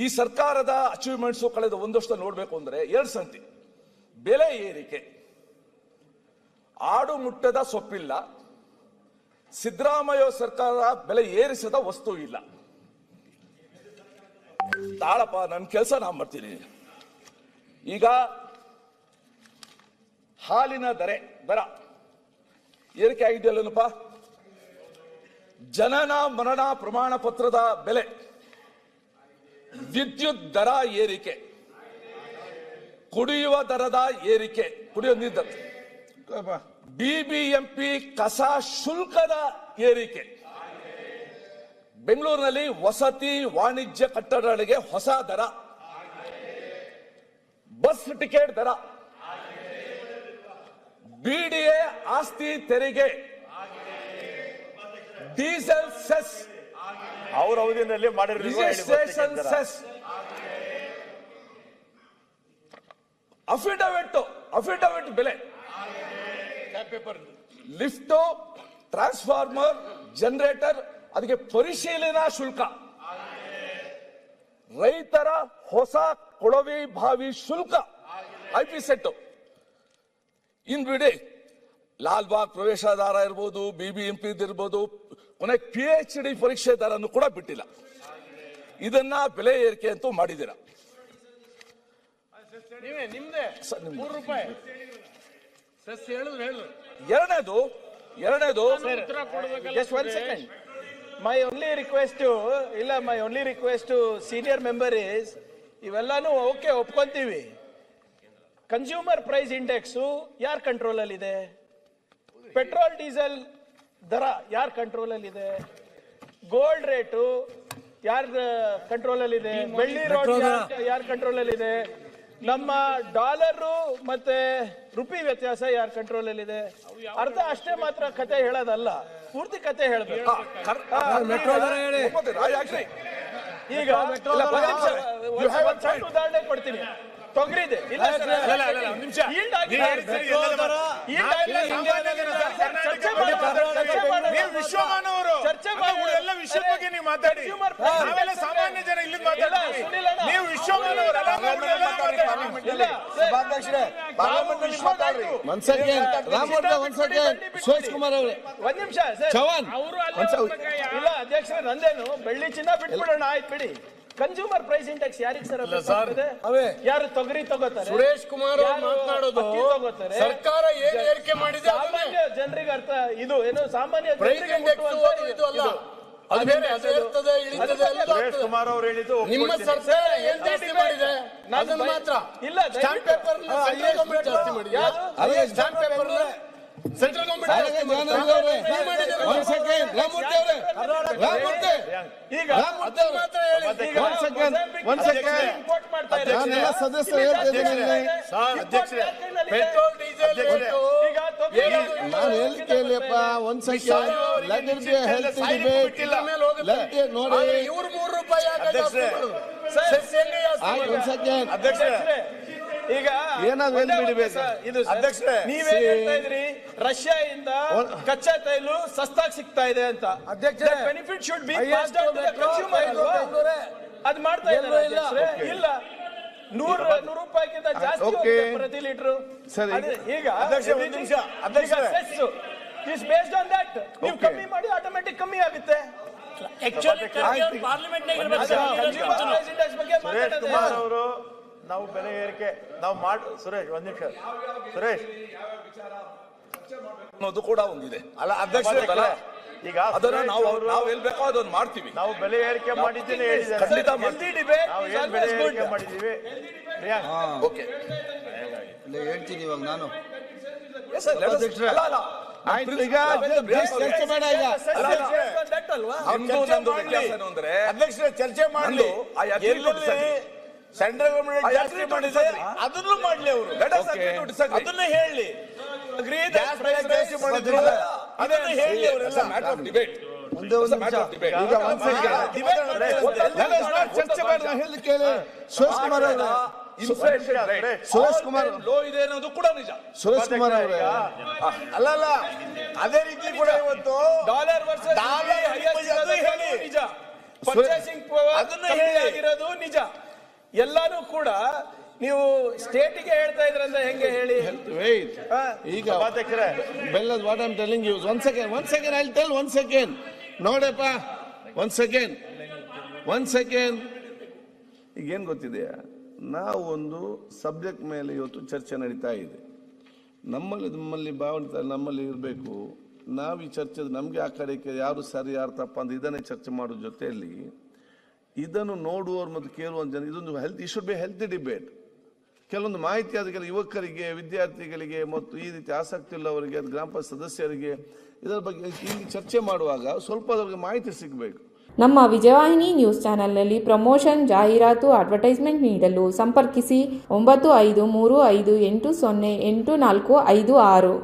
ಈ ಸರ್ಕಾರದ ಅಚೀವ್ಮೆಂಟ್ಸು ಕಳೆದ ಒಂದು ನೋಡಬೇಕು ಅಂದ್ರೆ ಎರಡು ಸಂತಿ. ಬೆಲೆ ಏರಿಕೆ. ಆಡು ಮುಟ್ಟದ ಸೊಪ್ಪಿಲ್ಲ. ಸಿದ್ದರಾಮಯ್ಯ ಸರ್ಕಾರ ಬೆಲೆ ಏರಿಸದ ವಸ್ತು ಇಲ್ಲ. ತಾಳಪ್ಪ ನನ್ನ ಕೆಲಸ ನಾನು ಮಾಡ್ತೀನಿ. ಈಗ ಹಾಲಿನ ದರೆ, ದರ. ಏರಿಕೆ ಆಗಿದೆಯಲ್ಲನಪ್ಪ? ಜನನ ಮರಣ ಪ್ರಮಾಣ ಪತ್ರದ ಬೆಲೆ. ವಿದ್ಯುತ್ ದರ ಏರಿಕೆ. ಕುಡಿಯುವ ದರದ ಏರಿಕೆ. ಕುಡಿಯುವ ನೀರು ಬಿಬಿಎಂಪಿ ಕಸ ಶುಲ್ಕದ ಏರಿಕೆ. ಬೆಂಗಳೂರಿನಲ್ಲಿ ವಸತಿ ವಾಣಿಜ್ಯ ಕಟ್ಟಡಗಳಿಗೆ ಹೊಸ ದರ. ಬಸ್ ಟಿಕೆಟ್ ದರ. ಬಿಡಿಎ ಆಸ್ತಿ ತೆರಿಗೆ. ಡೀಸೆಲ್ ಸೆಸ್ ಅವ್ರ ಅವಧಿನಲ್ಲಿ ಅಫಿಡವಿಟ್ ಅಫಿಡವಿಟ್ ಬೆಲೆ. ಲಿಫ್ಟ್ ಟ್ರಾನ್ಸ್ಫಾರ್ಮರ್ ಜನರೇಟರ್ ಅದಕ್ಕೆ ಪರಿಶೀಲನಾ ಶುಲ್ಕ. ರೈತರ ಹೊಸ ಕೊಳವೆ ಬಾವಿ ಶುಲ್ಕ. ಐ ಪಿ ಸೆಟ್ ಇನ್ ಬಿಡಿ ಲಾಲ್ಬಾಗ್ ಪ್ರವೇಶದಾರ ಇರ್ಬೋದು ಬಿ ಬಿ ಎಂ ಪಿ ಇರ್ಬೋದು ಕೊನೆ ಪಿ ಎಚ್ ಡಿ ಪರೀಕ್ಷೆ ದಾರನ್ನು ಕೂಡ ಬಿಟ್ಟಿಲ್ಲ. ಇದನ್ನ ಬೆಲೆ ಏರಿಕೆ ಅಂತೂ ಮಾಡಿದ್ದೀರಾ. ಎರಡನೇದು ಎರಡನೇದು ಮೈ ಓನ್ಲಿ ರಿಕ್ವೆಸ್ಟ್ ಇಲ್ಲ my only request senior member is ಇವೆಲ್ಲಾನು okay ಒಪ್ಕೊಂತೀವಿ. ಕನ್ಸ್ಯೂಮರ್ ಪ್ರೈಸ್ ಇಂಡೆಕ್ಸು ಯಾರ ಕಂಟ್ರೋಲ್ ಅಲ್ಲಿ ಇದೆ ಪೆಟ್ರೋಲ್ ಡೀಸೆಲ್ ದರ ಯಾರ ಕಂಟ್ರೋಲ್ ಅಲ್ಲಿ ಇದೆ ಗೋಲ್ಡ್ ರೇಟು ಯಾರ ಕಂಟ್ರೋಲ್ ಅಲ್ಲಿ ಇದೆ ಬೆಳ್ಳಿ ರೋಡ್ ಯಾರ ಕಂಟ್ರೋಲ್ ಅಲ್ಲಿ ಇದೆ ನಮ್ಮ ಡಾಲರು ಮತ್ತೆ ರುಪಿ ವ್ಯತ್ಯಾಸ ಯಾರ ಕಂಟ್ರೋಲ್ ಅಲ್ಲಿ ಇದೆ ಅರ್ಧ ಅಷ್ಟೇ ಮಾತ್ರ ಕತೆ ಹೇಳೋದಲ್ಲ. ಪೂರ್ತಿ ಕತೆ ಹೇಳಬೇಕು. ಈಗ ಒಂದ್ ಸಣ್ಣ ಉದಾಹರಣೆ ಕೊಡ್ತೀನಿ. ತೊಗರಿದೆ ಇಲ್ಲ ಸರ್, ಇಲ್ಲ, ಇಲ್ಲ, ಒಂದ್ ನಿಮಿಷ. Yield ಆಗಿದೆ. ನೀವು ಹೇಳಿದ್ರಿ ಎಲ್ಲದ ಮಾತು. Yield ನಾವು ಸಾಮಾನ್ಯ ಜನ ಸರ್, ಚರ್ಚೆ ಮಾಡೋಣ, ಚರ್ಚೆ ಮಾಡೋಣ. ನೀವು ವಿಶ್ವಮಾನವರು ಚರ್ಚೆ ಮಾಡೋಣ. ಎಲ್ಲ ವಿಷಯದ ಬಗ್ಗೆ ನೀವು ಮಾತಾಡಿ. Consumer price. ನಾವೆಲ್ಲ index ಸಾಮಾನ್ಯ ಜನ ಇಲ್ಲಿ ಇಲ್ಲ, ಮಾತಾಡ್ತೀವಿ. ಸುನಿಲ್ ಅಣ್ಣ. ನೀವು ಮಾತಾಡ್ತೀವಿ. ಇಲ್ಲ, ಸರ್. ಒಂದ್ ಸುರೇಶ್ ಕುಮಾರ್ ಅವರೇ. ಒಂದ್ ನಿಮಿಷ ಸರ್. ಚವಾನ್ ಇಲ್ಲ ಅಧ್ಯಕ್ಷರೇ ನಂದೇನು? ಬೆಳ್ಳಿ ಚಿನ್ನ ಬಿಟ್ಬಿಡೋಣ ಆಯ್ತು ಬಿಡಿ. ಕನ್ಸ್ಯೂಮರ್ ಪ್ರೈಸ್ ಇಂಡೆಕ್ಸ್ ಯಾರಿಗೆ ಸರ್? ಯಾರು ತೊಗರಿ ತಗೋತಾರೆ ಸುರೇಶ್ ಕುಮಾರ್ ಅವ್ರು ಯಾರು ಮಾತನಾಡೋದು ಅಕ್ಕಿ ತಗೋತಾರೆ? ಸರ್ಕಾರ ಏನ್ ಏರಿಕೆ ಮಾಡಿದೆ ಅದನ್ನೇ. ಸಾಮಾನ್ಯ ಜನರಿಗೆ ಅರ್ಥ ಇದು ಏನು ಸಾಮಾನ್ಯ ಪ್ರೈಸ್ ಜನರಿಗೆ ಇಂಡೆಕ್ಸ್ ಮುಟ್ಟುವಂತ ಇದು ಅಲ್ಲ ಇದು. ಅದು ಬೇರೆ ಅದು ಏರ್ತದೆ ಇಳಿತದೆ ಎಲ್ಲ ಸುರೇಶ್ ಆಗ್ತದೆ. ಕುಮಾರ್ ಅವರು ಹೇಳಿದ್ದು ನಿಮ್ಮ ಒಪ್ಕೊಳ್ತೀನಿ. ಸರ್ಕಾರ ಏನ್ ಜಾಸ್ತಿ ಮಾಡಿದೆ ನಾನು ಅದನ್ನ ಬೈ- ಮಾತ್ರ ಇಲ್ಲ, ಸ್ಟಾಂಪ್ ಪೇಪರ್ ಸೆಂಟ್ರಲ್ ಗವರ್ಮೆಂಟ್ ಜಾಸ್ತಿ ಮಾಡಿದೆ ಯಾವುದು? ಸ್ಟಾಂಪ್ ಪೇಪರ್ ಸೆಂಟ್ರಲ್ ಗವರ್ಮೆಂಟ್ ಜಾಸ್ತಿ ಮಾಡಿದೆ. ನೀವು ಮಾಡಿದ್ದೀರಾ? ಒಂದ್ ಸೆಕೆಂಡ್ ರಾಮೂರ್ತಿ ಅವರೇ ರಾಮೂರ್ತಿ ಈಗ ಹೇಳಿ. ನಾನೆಲ್ಲ ಸದಸ್ಯರು ನಾನು ಎಲ್ಲಿ ಕೇಳಿಯಪ್ಪ ಒಂದ್ second let it be health debate. Let ನೋಡಿ. ಆದ್ರೆ ಇವ್ರು ಮೂರು ರೂಪಾಯಿ ಒಂದ್ ಸೆಕೆಂಡ್ ಈಗ ಏನಾದ್ರು ಒಂದೇ ಏನ್ ಬಿಡಿ ಒಂದು ಸರ್, ಇದು ಅಧ್ಯಕ್ಷರೇ. ನೀವೇ ಹೇಳ್ತಾ ಇದ್ರಿ? ರಷ್ಯಾ ಇಂದ ಕಚ್ಚಾ ತೈಲು ಸಸ್ತಾಗಿ ಸಿಗ್ತಾ ಇದೆ ಅಂತ. ಬೆನಿಫಿಟ್ ಶುಡ್ ಬಿ ಅದ್ ಮಾಡ್ತಾ ಅಧ್ಯಕ್ಷರೇ. ಇಲ್ಲ. ನೂರ ನೂರು ರೂಪಾಯಿಗಿಂತ ಜಾಸ್ತಿ ಪ್ರತಿ ಲೀಟರ್. ಸರಿ. ಈಗ ಅಧ್ಯಕ್ಷ ಒಂದು ನಿಮಿಷ. ಅಧ್ಯಕ್ಷ ಇಸ್ ಬೇಸ್ಡ್ ಆನ್ ದಟ್ ನೀವು ಕಮ್ಮಿ ಮಾಡಿ ಆಟೋಮ್ಯಾಟಿಕ್ ಕಮ್ಮಿ ಆಗುತ್ತೆ. ಪಾರ್ಲಿಮೆಂಟ್ price index ಬಗ್ಗೆ ಮಾತಾಡೋದು ನಾವು ಬೆಲೆ ಏರಿಕೆ ನಾವು ಮಾಡ್ ಸುರೇಶ್ ಒಂದ್ ನಿಮಿಷ. ಸುರೇಶ್. ಅನ್ನೋದು ಕೂಡ ಒಂದಿದೆ. ಅಲ್ಲ ಅಧ್ಯಕ್ಷ ಈಗ ಅದನ್ನ ನಾವು ಅವರು ನಾವು ಎಲ್ಲಿ ಬೇಕೋ ಅದನ್ನ ಮಾಡ್ತೀವಿ. ನಾವು ಬೆಲೆ ಏರಿಕೆ ಮಾಡಿದ್ದೀನಿ ಖಂಡಿತ ನಾವು ಏನ್ ಬೆಲೆ. ಏರಿಕೆ ಮಾಡಿದ್ದೀವಿ? ಓಕೆ. ಹೇಳ್ತೀನಿ ಇವಾಗ ನಾನು. ಚರ್ಚೆ ಬೇಡ ಸೆಂಟ್ರಲ್ ಗವರ್ಮೆಂಟ್ ಜಾಸ್ತಿ ಮಾಡಿದೆ ಅದನ್ನು ಮಾಡ್ಲಿ ಅವರು. ಅದನ್ನ ಹೇಳಿ. ಅದನ್ನ ಹೇಳಿ ಅವರೆಲ್ಲ. ಒಂದೇ ಒಂದು us not ಚರ್ಚೆ ಮಾಡಿ ಹೇಳಿ. ಕೇಳಿ ಸುರೇಶ್ ಕುಮಾರ್ ಅವರೇ. Inflation ಸುರೇಶ್ ಕುಮಾರ್ time ಇದೆ ಅನ್ನೋದು ಕೂಡ ನಿಜ. ಸುರೇಶ್ ಕುಮಾರ್ ಅವರೇ. ಅಲ್ಲ ಅಲ್ಲ. ಅದೇ ರೀತಿ ಕೂಡ ಇವತ್ತು ಡಾಲರ್ ವರ್ಸಸ್ ಡಾಲರ್ ಹೇಳಿ. ನಿಜ. ಪರ್ಚೇಸಿಂಗ್ ಪವರ್ ಅದನ್ನ ಹೇಳಿ. ಆಗಿರೋದು ನಿಜ. ಎಲ್ಲಾನು ಕೂಡ ನೀವು ಸ್ಟೇಟಿಗೆ ಹೇಳ್ತಾ ಇದ್ರಂದ್ರೆ ಹೆಂಗೆ ಹೇಳಿ? ವೇಟ್ ಹಾ. ಈಗ Bellad Bellad what I'm telling use one second one second I tell one second ನೋಡಪ್ಪ ಒನ್ ಸೆಕೆಂಡ್ ಒನ್ ಸೆಕೆಂಡ್ ಈಗ ಏನು ಗೊತ್ತಿದೆಯಾ? ನಾವು ಒಂದು ಸಬ್ಜೆಕ್ಟ್ ಮೇಲೆ ಇವತ್ತು ಚರ್ಚೆ ನಡೀತಾ ಇದೆ. ನಮ್ಮಲ್ಲಿ ನಮ್ಮಲ್ಲಿ ಭಾವನೆ ನಮ್ಮಲ್ಲಿ ಇರಬೇಕು. ನಾವು ಈ ಚರ್ಚೆ ನಮಗೆ ಆ ಕಡೆ ಯಾರು ಸರಿ ಯಾರು ತಪ್ಪ ಅಂತ ಇದನ್ನೇ ಚರ್ಚೆ ಮಾಡೋ ಜೊತೆಯಲ್ಲಿ ಇದನ್ನು ನೋಡುವವರು ಮತ್ತು ಕೇಳುವ ಜನ, ಇದೊಂದು health it should be health debate ಕೆಲವೊಂದು ಮಾಹಿತಿ ಆದ ಕೆಲವು ಯುವಕರಿಗೆ, ವಿದ್ಯಾರ್ಥಿಗಳಿಗೆ ಮತ್ತು ಈ ರೀತಿ ಆಸಕ್ತಿ ಉಳ್ಳವರಿಗೆ ಅದು ಗ್ರಾಮ ಪಂಚಾಯತ್ ಸದಸ್ಯರಿಗೆ ಇದರ ಬಗ್ಗೆ ಇಲ್ಲಿ ಚರ್ಚೆ ಮಾಡುವಾಗ ಸ್ವಲ್ಪ ಅದರಿಗೆ ಮಾಹಿತಿ ಸಿಗಬೇಕು. ನಮ್ಮ ವಿಜಯವಾಹಿನಿ ನ್ಯೂಸ್ ಚಾನೆಲ್ನಲ್ಲಿ ಪ್ರಮೋಷನ್, ಜಾಹೀರಾತು, ಅಡ್ವರ್ಟೈಸ್ಮೆಂಟ್ ನೀಡಲು ಸಂಪರ್ಕಿಸಿ ಒಂಬತ್ತು ಐದು ಮೂರು ಐದು ಎಂಟು ಸೊನ್ನೆ ಎಂಟು ನಾಲ್ಕು ಐದು ಆರು.